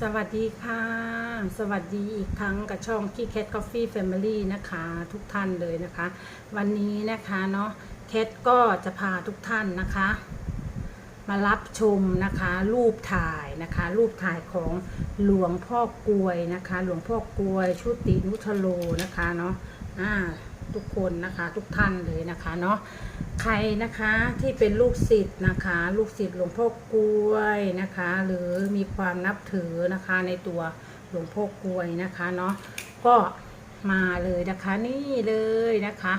สวัสดีค่ะ สวัสดีอีกครั้งกับช่องที่ Cat Coffee Family นะคะ ทุกท่านเลยนะคะ วันนี้นะคะเนาะแคทก็จะพาทุกท่านนะคะ มารับชมนะคะ รูปถ่ายนะคะ รูปถ่ายของหลวงพ่อกลวยนะคะ หลวงพ่อกลวยชุตินุทโลนะคะเนาะ อ่าทุกคนนะคะทุกท่านเลยนะคะเนาะใครนะคะที่เป็นลูกศิษย์นะคะ ลูกศิษย์หลวงพ่อกล้วยนะคะ หรือมีความนับถือนะคะในตัวหลวงพ่อกล้วยนะคะเนาะก็มาเลยนะคะนี่เลยนะคะ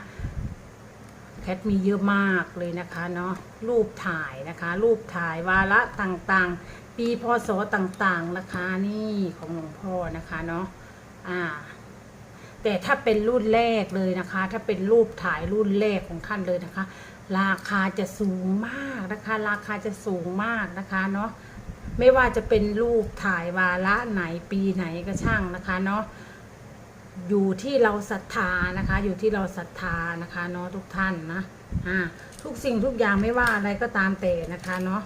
แคทมีเยอะมากเลยนะคะเนาะรูปถ่ายนะคะ รูปถ่ายวาระต่างๆ ปีพศต่างๆนะคะนี่ของหลวงพ่อนะคะเนาะอ่า แต่ถ้าเป็นรุ่นแรกเลยนะคะ ถ้าเป็นรูปถ่ายรุ่นแรกของท่านเลยนะคะ ราคาจะสูงมากนะคะ ราคาจะสูงมากนะคะเนาะไม่ว่าจะเป็นรูปถ่ายวาระไหนปีไหนก็ช่างนะคะเนาะอยู่ที่เราศรัทธานะคะ อยู่ที่เราศรัทธานะคะเนาะทุกท่านนะอ่าทุกสิ่งทุกอย่างไม่ว่าอะไรก็ตามแต่นะคะเนาะ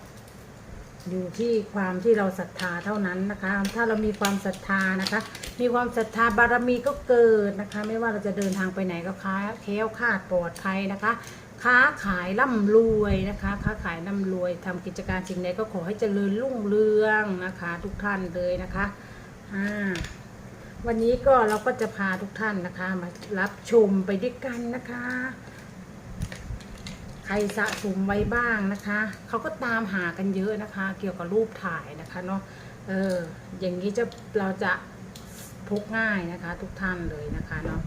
อยู่ที่ความที่เราศรัทธาเท่านั้นนะคะ ถ้าเรามีความศรัทธานะคะ มีความศรัทธาบารมีก็เกิดนะคะ ไม่ว่าเราจะเดินทางไปไหนก็ค้าแคล้วคาดปลอดภัยนะคะ ค้าขายร่ำรวยนะคะ ค้าขายร่ำรวยทำกิจการสิ่งใดก็ขอให้เจริญรุ่งเรืองนะคะ ทุกท่านเลยนะคะอ่าวันนี้ก็เราก็จะพาทุกท่านนะคะ มารับชมไปด้วยกันนะคะ ใครสะสมไว้บ้างนะคะ เขาก็ตามหากันเยอะนะคะ เกี่ยวกับรูปถ่ายนะคะเนาะเอออย่างนี้จะเราจะพกง่ายนะคะ ทุกท่านเลยนะคะเนาะ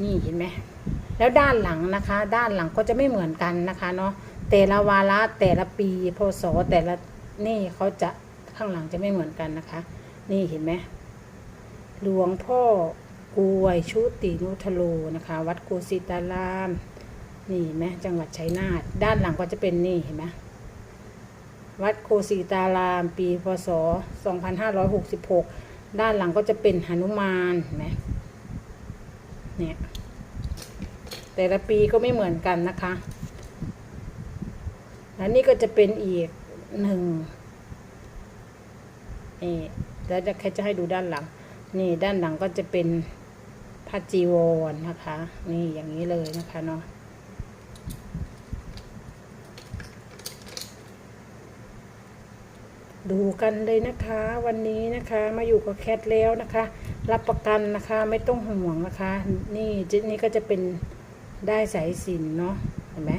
นี่เห็นไหมแล้วด้านหลังนะคะ ด้านหลังก็จะไม่เหมือนกันนะคะเนาะแต่ละวาระแต่ละปีพศแต่ละนี่เขาจะข้างหลังจะไม่เหมือนกันนะคะ นี่เห็นไหมหลวงพ่อกวยชุตินุทโลนะคะ วัดกุสิตาราม นี่เห็นไหมจังหวัดชัยนาทด้านหลังก็จะเป็นนี่เห็นไหมวัดโคสิตารามปีพศ 2566 ด้านหลังก็จะเป็นหนุมานเห็นไหมเนี่ยแต่ละปีก็ไม่เหมือนกันนะคะ แล้วนี่ก็จะเป็นอีกหนึ่งนี่แล้วจะแค่จะให้ดูด้านหลัง นี่ด้านหลังก็จะเป็นผ้าจีวรนะคะ นี่อย่างนี้เลยนะคะเนาะ ดูกันเลยนะคะ วันนี้นะคะมาอยู่กับแคทแล้วนะคะ รับประกันนะคะไม่ต้องห่วงนะคะ นี่จินี่ก็จะเป็นได้สายสินเนาะเห็นไหม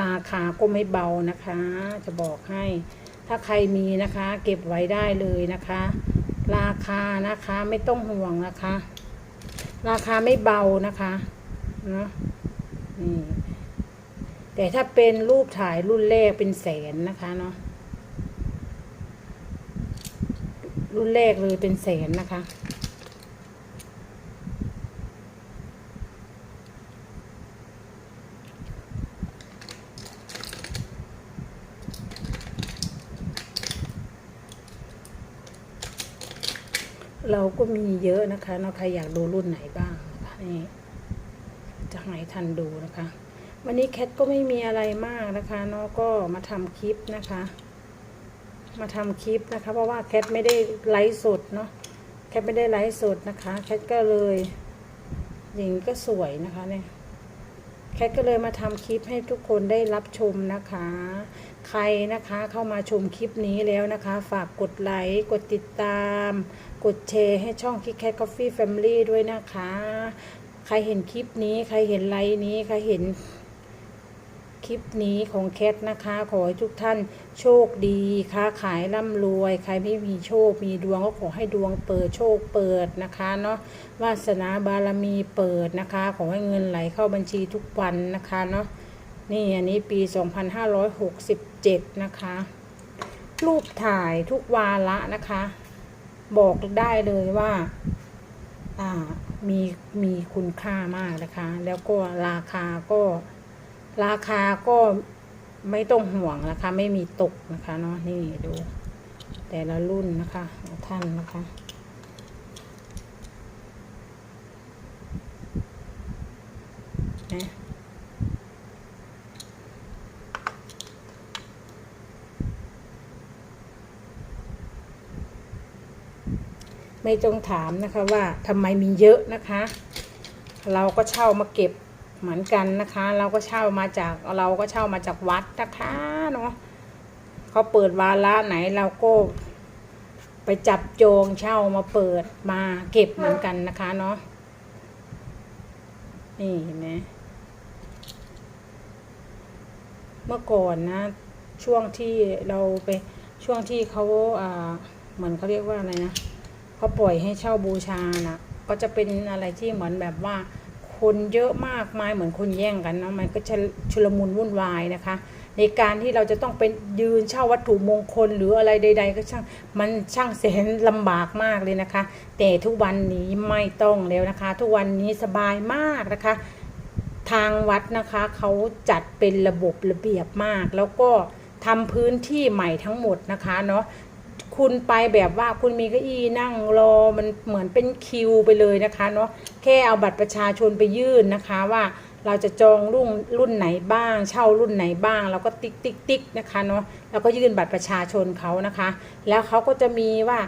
ราคาก็ไม่เบานะคะ จะบอกให้ ถ้าใครมีนะคะ เก็บไว้ได้เลยนะคะ ราคานะคะไม่ต้องห่วงนะคะ ราคาไม่เบานะคะเนาะนี่แต่ถ้าเป็นรูปถ่ายรุ่นแรกเป็นแสนนะคะเนาะรุ่นแรกเลยเป็นแสนนะคะ เราก็มีเยอะนะคะนะใครอยากดูรุ่นไหนบ้างนะคะนี่จะให้ทันดูนะคะ วันนี้แคทก็ไม่มีอะไรมากนะคะเนาะก็มาทำคลิปนะคะ มาทำคลิปนะคะ เพราะว่าแคทไม่ได้ไลฟ์สดเนาะแคทไม่ได้ไลฟ์สดนะคะ แคทก็เลยหญิงก็สวยนะคะเนี่ย แคทก็เลยมาทำคลิปให้ทุกคนได้รับชมนะคะ ใครนะคะเข้ามาชมคลิปนี้แล้วนะคะ ฝากกดไลค์กดติดตาม กดแชร์ให้ช่อง Kit Kat Coffee Family ด้วยนะคะ ใครเห็นคลิปนี้ ใครเห็นไลค์นี้ ใครเห็น คลิปนี้ของแคทนะคะ ขอให้ทุกท่านโชคดีค้าขายร่ำรวย ใครไม่มีโชคมีดวงก็ขอให้ดวงเปิดโชคเปิดนะคะเนาะวาสนาบารมีเปิดนะคะ ขอให้เงินไหลเข้าบัญชีทุกวันนะคะเนาะนี่อันนี้ปี 2567 นะคะ รูปถ่ายทุกวาระนะคะ บอกได้เลยว่าอ่ามีมีคุณค่ามากนะคะ แล้วก็ราคาก็ ราคาก็ไม่ต้องห่วงนะคะ ไม่มีตกนะคะเนาะนี่ดู แต่ละรุ่นนะคะท่านนะคะนะไม่จงถามนะคะว่าทำไมมีเยอะนะคะ เราก็เช่ามาเก็บ เหมือนกันนะคะ เราก็เช่ามาจากเราก็เช่ามาจากวัดนะคะเนาะเขาเปิดวาระไหนเราก็ไปจับโจงเช่ามาเปิดมาเก็บเหมือนกันนะคะเนาะนี่เห็นไหมเมื่อก่อนนะ ช่วงที่เราไปช่วงที่เขาอ่าเหมือนเขาเรียกว่าอะไรนะเขาปล่อยให้เช่าบูชานะก็จะเป็นอะไรที่เหมือนแบบว่า คนเยอะมากมายเหมือนคนแย่งกันเนาะมันก็จะชุลมุนวุ่นวายนะคะ ในการที่เราจะต้องเป็นยืนเช่าวัตถุมงคลหรืออะไรใด ๆ ก็ช่างมันช่างแสนลำบากมากเลยนะคะ แต่ทุกวันนี้ไม่ต้องแล้วนะคะ ทุกวันนี้สบายมากนะคะ ทางวัดนะคะเขาจัดเป็นระบบระเบียบมาก แล้วก็ทำพื้นที่ใหม่ทั้งหมดนะคะเนาะ คุณไปแบบว่าคุณมีเก้าอี้นั่งรอมันเหมือนเป็นคิวไปเลยนะคะเนาะแค่เอาบัตรประชาชนไปยื่นนะคะว่าเราจะจองรุ่นรุ่นไหนบ้าง เช่ารุ่นไหนบ้าง เราก็ติ๊กติ๊กติ๊กนะคะเนาะแล้วก็ยื่นบัตรประชาชนเขานะคะ แล้วเขาก็จะมีว่า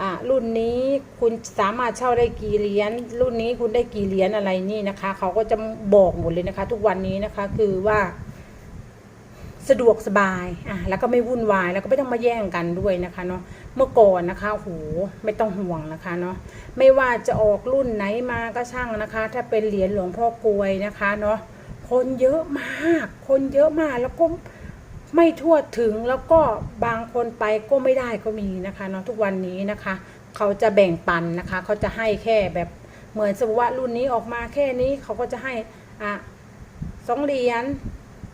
อ่ารุ่นนี้คุณสามารถเช่าได้กี่เหรียญรุ่นนี้คุณได้กี่เหรียญอะไรนี่นะคะเขาก็จะบอกหมดเลยนะคะ ทุกวันนี้นะคะคือว่า สะดวกสบายอะแล้วก็ไม่วุ่นวายแล้วก็ไม่ต้องมาแย่งกันด้วยนะคะเนาะเมื่อก่อนนะคะโหไม่ต้องห่วงนะคะเนาะไม่ว่าจะออกรุ่นไหนมาก็ช่างนะคะ ถ้าเป็นเหรียญหลวงพ่อกลวยนะคะเนาะคนเยอะมาก คนเยอะมากแล้วก็ไม่ทั่วถึงแล้วก็บางคนไปก็ไม่ได้ก็มีนะคะเนาะทุกวันนี้นะคะ เขาจะแบ่งปันนะคะ เขาจะให้แค่แบบเหมือนสมมติว่ารุ่นนี้ออกมาแค่นี้เขาก็จะให้อะสองเหรียญ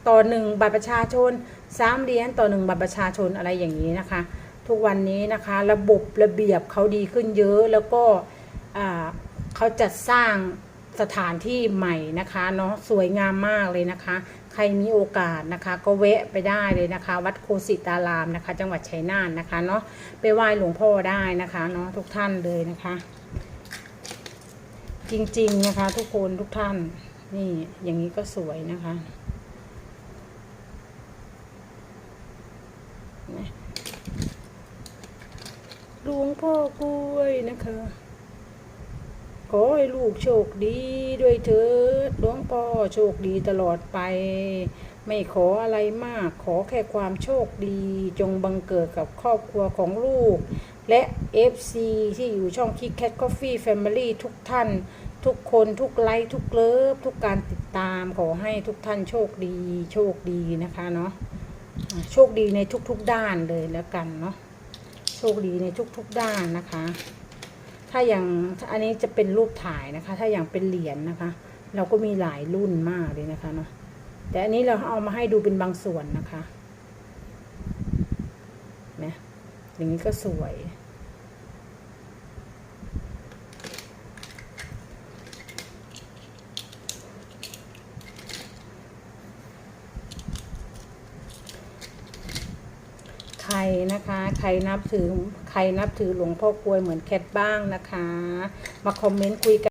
ต่อหนึ่งบัตรประชาชนสามเหรียญต่อหนึ่งบัตรประชาชนอะไรอย่างนี้นะคะ ทุกวันนี้นะคะระบบระเบียบเขาดีขึ้นเยอะแล้วก็เขาจัดสร้างสถานที่ใหม่นะคะเนาะสวยงามมากเลยนะคะ ใครมีโอกาสนะคะ ก็แวะไปได้เลยนะคะ วัดโคสิตารามนะคะ จังหวัดชัยนาทนะคะเนาะไปไหว้หลวงพ่อได้นะคะเนาะทุกท่านเลยนะคะ จริงๆนะคะ ทุกคนทุกท่านนี่อย่างนี้ก็สวยนะคะ หลวงพ่อกล้วยนะคะ ขอให้ลูกโชคดีด้วยเถิดหลวงพ่อโชคดีตลอดไป ไม่ขออะไรมากขอแค่ความโชคดี จงบังเกิดกับครอบครัวของลูก และ FC ที่อยู่ช่อง Kick Cat Coffee Family ทุกท่านทุกคนทุกไลค์ทุกเลิฟทุกการติดตามขอให้ทุกท่านโชคดี โชคดีนะคะเนาะโชคดีในทุกๆด้านเลยแล้วกันเนาะ โชคดีในทุกๆด้านนะคะ ถ้าอย่างอันนี้จะเป็นรูปถ่ายนะคะ ถ้าอย่างเป็นเหรียญนะคะ เราก็มีหลายรุ่นมากเลยนะคะเนาะแต่อันนี้เราเอามาให้ดูเป็นบางส่วนนะคะนะอย่างนี้ก็สวย รนะคะ ใครนับถือ ใครนับถือหลวงพ่อกลวยเหมือนแคทบ้างนะคะ มาคอมเมนต์คุยกัน